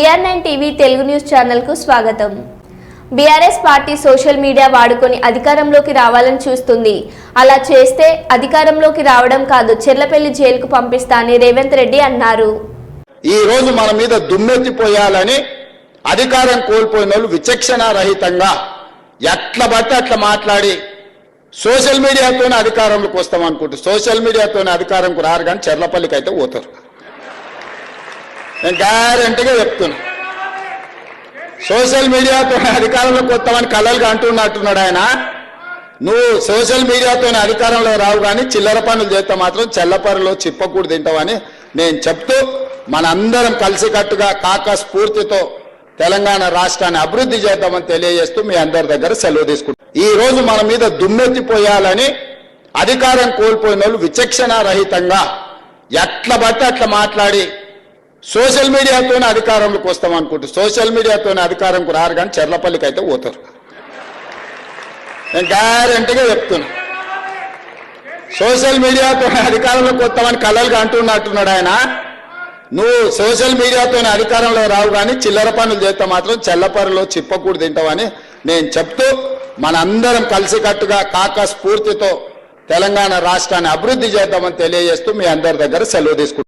BR nine TV Telugu news ఛానల్కు స్వాగతం. BRS party social media వాడుకొని అధికారంలోకి రావాలని చూస్తుంది. అలా చేస్తే అధికారంలోకి రావడం కాదు చెర్లపల్లి జైలుకు పంపిస్తానని రేవంత్ రెడ్డి అన్నారు. ఈ రోజు మన మీద దుమ్మెత్తిపోయాలని అధికారం కోల్పోయిన వాళ్ళు విచక్షణ రహితంగా ఎట్ల బట్టి అట్లా మాట్లాడి సోషల్ మీడియాతోనే అధికారంలోకి వస్తాం అనుకుంటారు సోషల్ మీడియాతోనే అధికారంకు రారు కానీ చెర్లపల్లికి అయితే పోతారు. నేను గ్యారంటీగా చెప్తున్నా. సోషల్ మీడియాతోనే అధికారంలో కొత్తమని కళలుగా అంటున్నట్టున్నాడు ఆయన. నువ్వు సోషల్ మీడియాతోనే అధికారంలో రావు కానీ చిల్లర పనులు చేస్తే మాత్రం చెల్లపరులో చిప్పకూడు తింటావని నేను చెప్తూ మనందరం కలిసికట్టుగా కాక స్ఫూర్తితో తెలంగాణ రాష్ట్రాన్ని అభివృద్ధి చేద్దామని తెలియజేస్తూ మీ అందరి దగ్గర సెలవు తీసుకుంటాం ఈ రోజు మన మీద దుమ్మెత్తిపోయాలని అధికారం కోల్పోయిన వాళ్ళు విచక్షణ రహితంగా ఎట్ల బట్టి అట్లా మాట్లాడి సోషల్ మీడియాతోనే అధికారంలోకి వస్తాం అనుకుంటారు సోషల్ మీడియాతోనే అధికారంకు రారు కానీ చెర్లపల్లికి అయితే పోతారు. నేను గ్యారంటీగా చెప్తున్నా. సోషల్ మీడియాతో అధికారంలోకి వస్తామని కలలుగా అంటున్నట్టున్నాడు ఆయన. నువ్వు సోషల్ మీడియాతోనే అధికారంలో రావు కానీ చిల్లర పనులు చేస్తే మాత్రం చెల్లపరులో చిప్పకూడు తింటావని నేను చెప్తూ మనందరం కలిసికట్టుగా కాక స్ఫూర్తితో తెలంగాణ రాష్ట్రాన్ని అభివృద్ధి చేద్దామని తెలియజేస్తూ మీ అందరి దగ్గర సెలవు తీసుకుంటాం